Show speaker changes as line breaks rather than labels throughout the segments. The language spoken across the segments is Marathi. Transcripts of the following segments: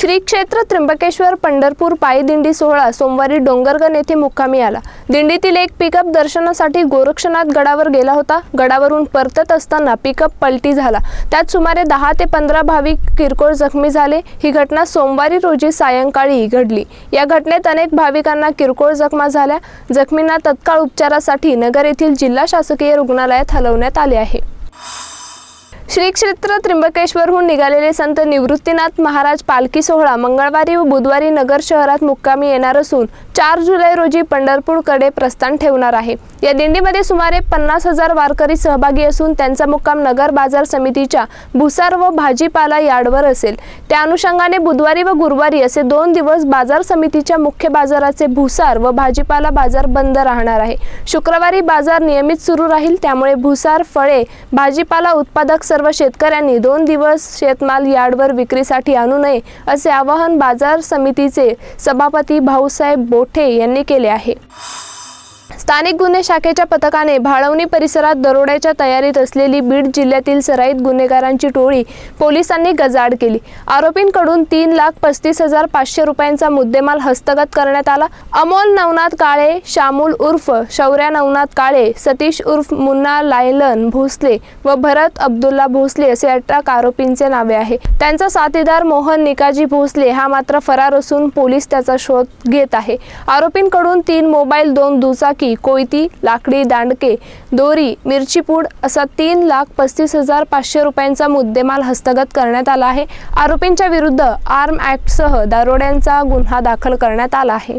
श्री क्षेत्र त्र्यंबकेश्वर पंढरपूर पायी दिंडी सोहळा सोमवारी डोंगरगण येथे मुक्कामी आला. दिंडीतील एक पिकअप दर्शनासाठी गोरक्षनाथ गडावर गेला होता. गडावरून परतत असताना पिकअप पलटी झाला. त्यात सुमारे दहा ते पंधरा भाविक किरकोळ जखमी झाले. ही घटना सोमवारी रोजी सायंकाळी घडली. या घटनेत अनेक भाविकांना किरकोळ जखमा झाल्या. जखमींना तत्काळ उपचारासाठी नगर येथील जिल्हा शासकीय रुग्णालयात हलवण्यात आले आहे. श्री क्षेत्र त्र्यंबकेश्वरहून निघालेले संत निवृत्तीनाथ महाराज पालखी सोहळा मंगळवारी व बुधवारी नगर शहरात मुक्कामी येणार असून चार जुलै रोजी पंढरपूरकडे प्रस्थान ठेवणार आहे. या दिंडीमध्ये सुमारे पन्नास हजार वारकरी सहभागी असून त्यांचा मुक्काम नगर बाजार समितीच्या भुसार व भाजीपाला यार्डवर असेल. त्या अनुषंगाने बुधवारी व गुरुवारी असे दोन दिवस बाजार समितीच्या मुख्य बाजाराचे भुसार व भाजीपाला बाजार बंद राहणार आहे. शुक्रवारी बाजार नियमित सुरू राहील त्यामुळे भुसार फळे भाजीपाला उत्पादक सर्व शेतकऱ्यांनी दोन दिवस शेतमाल यार्डवर विक्रीसाठी आणू नये असे आवाहन बाजार समितीचे सभापती भाऊसाहेब बोठे यांनी केले आहे. स्थानिक गुन्हे शाखेच्या पथकाने भाळवणी परिसरात दरोड्याच्या तयारीत असलेली बीड जिल्ह्यातील सराईत गुन्हेगारांची टोळी पोलिसांनी गजाड केली. आरोपींकडून तीन लाख पस्तीस हजार पाचशे रुपयांचा मुद्देमाल हस्तगत करण्यात आला. अमोल नवनाथ काळे शामूल उर्फ शौर्या नवनाथ काळे सतीश उर्फ मुन्ना लायलन भोसले व भरत अब्दुल्ला भोसले असे अटक आरोपींचे नावे आहे. त्यांचा साथीदार मोहन निकाजी भोसले हा मात्र फरार असून पोलीस त्याचा शोध घेत आहे. आरोपींकडून तीन मोबाईल दोन दुचाकी कोयती लाकडी दांडके दोरी मिरचीपूड असा तीन लाख पस्तीस हजार पाचशे रुपयांचा मुद्देमाल हस्तगत करण्यात आला आहे. आरोपींच्या विरुद्ध आर्म ॲक्टसह दारोड्यांचा गुन्हा दाखल करण्यात आला आहे.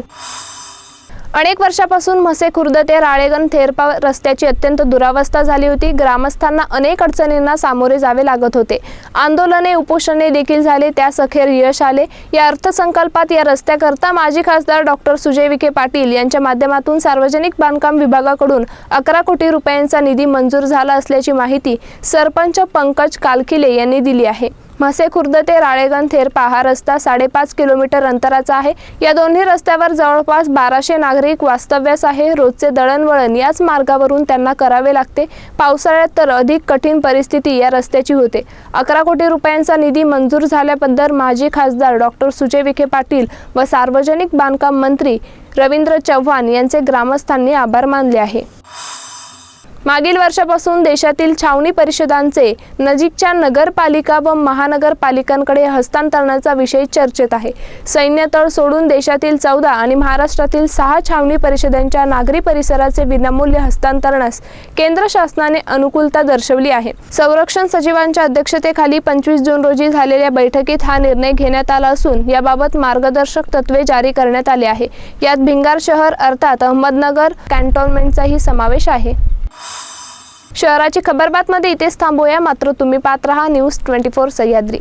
अनेक वर्षापासून म्हसे खुर्द ते राळेगण थेरपा रस्त्याची अत्यंत दुरावस्था झाली होती. ग्रामस्थांना अनेक अडचणींना सामोरे जावे लागत होते. आंदोलने उपोषणे देखील झाले. त्यास अखेर यश आले. या अर्थसंकल्पात या रस्त्याकरता माजी खासदार डॉक्टर सुजय विखे पाटील यांच्या माध्यमातून सार्वजनिक बांधकाम विभागाकडून अकरा कोटी रुपयांचा निधी मंजूर झाला असल्याची माहिती सरपंच पंकज कालखिले यांनी दिली आहे. म्हसे खुर्द ते राळेगण थेरपा हा रस्ता साडेपाच किलोमीटर अंतराचा आहे. या दोन्ही रस्त्यावर जवळपास बाराशे नागरिक वास्तव्यास आहे. रोजचे दळणवळण याच मार्गावरून त्यांना करावे लागते. पावसाळ्यात तर अधिक कठीण परिस्थिती या रस्त्याची होते. अकरा कोटी रुपयांचा निधी मंजूर झाल्याबद्दल माजी खासदार डॉक्टर सुजय विखे पाटील व सार्वजनिक बांधकाम मंत्री रवींद्र चव्हाण यांचे ग्रामस्थांनी आभार मानले आहे. मागील वर्षापासून देशातील छावणी परिषदांचे नजीकच्या नगरपालिका व महानगरपालिकांकडे हस्तांतरणाचा विषय चर्चेत आहे. सैन्यतळ सोडून देशातील चौदा आणि महाराष्ट्रातील सहा छावणी परिषदांच्या नागरी परिसराचे विनामूल्य हस्तांतरणास केंद्र शासनाने अनुकूलता दर्शवली आहे. संरक्षण सचिवांच्या अध्यक्षतेखाली पंचवीस जून रोजी झालेल्या बैठकीत हा निर्णय घेण्यात आला असून याबाबत मार्गदर्शक तत्वे जारी करण्यात आले आहे. यात भिंगार शहर अर्थात अहमदनगर कॅन्टोन्मेंटचाही समावेश आहे. शहराची खबरबातमध्ये इथेच थांबूया. मात्र तुम्ही पाहत रहा न्यूज ट्वेंटी फोर सह्याद्री.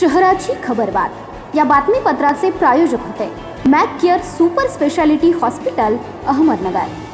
शहराची खबरबात या बातमीपत्राचे प्रायोजक होते Mac care super speciality hospital Ahmednagar.